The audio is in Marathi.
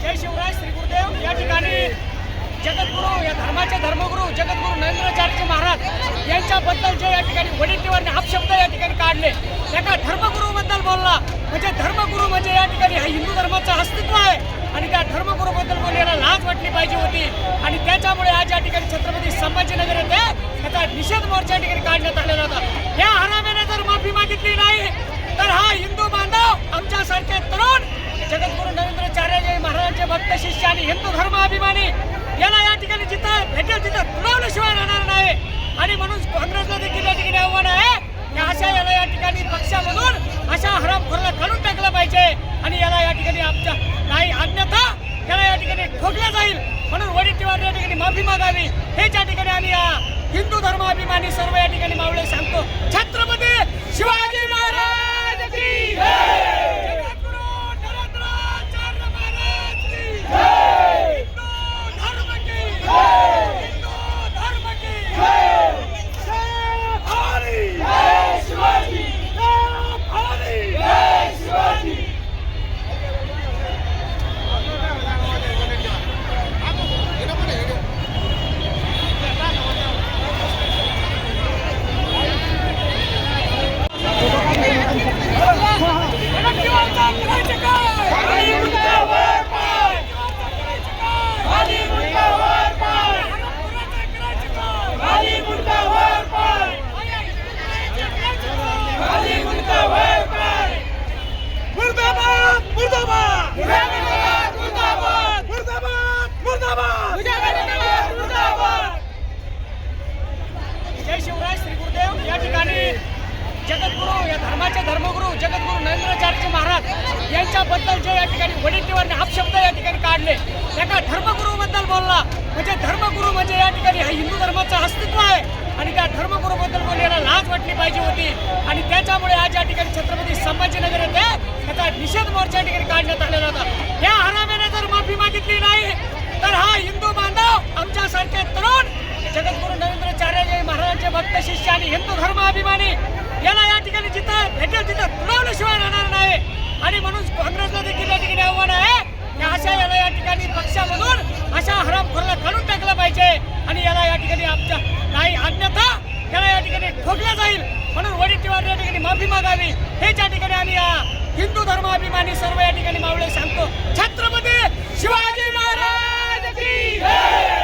जय शिवराज श्री गुरुदेव. या ठिकाणी जगद्गुरू या धर्माचे धर्मगुरू जगद्गुरू नरेंद्राचार्य महाराज यांच्याबद्दल जे या ठिकाणी वडेट्टीवरने अपशब्द या ठिकाणी काढले एका धर्मगुरूबद्दल बोलला. म्हणजे धर्मगुरू म्हणजे या ठिकाणी हा हिंदू धर्माचं अस्तित्व आहे. आणि त्या धर्मगुरूबद्दल बोलण्याला लाज वाटली पाहिजे होती. आणि त्याच्यामुळे आज या ठिकाणी छत्रपती संभाजीनगर येथे त्याचा निषेध मोर्चा या ठिकाणी काढण्यात आला. भक्त शिष्य आणि हिंदू धर्म अभिमानी याला या ठिकाणी जिथं भेटेल तिथं तुडवल्याशिवाय राहणार नाही. आणि म्हणून काँग्रेसला देखील या ठिकाणी आव्हान आहे की अशा याला या ठिकाणी पक्षामधून अशा हरामखोराला काढून टाकलं पाहिजे. आणि याला या ठिकाणी आमच्या नाही अन्यथा याला या ठिकाणी ठोकलं जाईल. म्हणून वडिट्टीवार या ठिकाणी माफी मागावी. हे ज्या ठिकाणी आम्ही हिंदू धर्माभिमानी सर्व या ठिकाणी मावळे सांगतो. छत्रपती शिवाजी महाराज की जय! जगद्गुरू नरेंद्राचार्य महाराज की जय! हिंदू धर्म की जय! हिंदू धर्म की जय! जय भवानी! जय भवानी! वडिट्टीवारचा करायचं काय? वडिट्टीवारचा करायचं काय? हरामखोराचं करायचं काय? मुर्दाबाद मुर्दाबाद मुर्दाबाद मुर्दाबाद मुर्दाबाद मुर्दाबाद मुर्दाबाद जय शिवराज श्री गुरुदेव या ठिकाणी जगद्गुरू या धर्माचे धर्मगुरू जगद्गुरू नरेंद्राचार्यजी महाराज यांच्याबद्दल जे या ठिकाणी वडिट्टीवारने अपशब्द या ठिकाणी काढले एका धर्मगुरूबद्दल बोलला. म्हणजे धर्मगुरू म्हणजे या ठिकाणी हा हिंदू धर्माचा अस्तित्व धर्मगुरूबद्दल बोलायला लाज वाटली पाहिजे होती. आणि त्याच्यामुळे आज या ठिकाणी छत्रपती संभाजीनगर येथे त्याचा निषेध मोर्चा या ठिकाणी काढण्यात आलेला होता. या हराम्याने जर माफी मागितली नाही तर हा हिंदू बांधव आमच्यासारखे तरुण जगद्गुरू नरेंद्राचार्य महाराजांचे भक्त शिष्य आणि हिंदू धर्म अभिमानी याला या ठिकाणी जिथं भेटेल तिथं तुडवल्याशिवाय राहणार नाही. आणि म्हणून काँग्रेसला देखील या ठिकाणी आव्हान आहे. की अशा याला या ठिकाणी पक्षामधून गावी हे ज्या ठिकाणी या हिंदू धर्माभिमानी सर्व या ठिकाणी मावळे सांगतो. छत्रपती शिवाजी महाराज की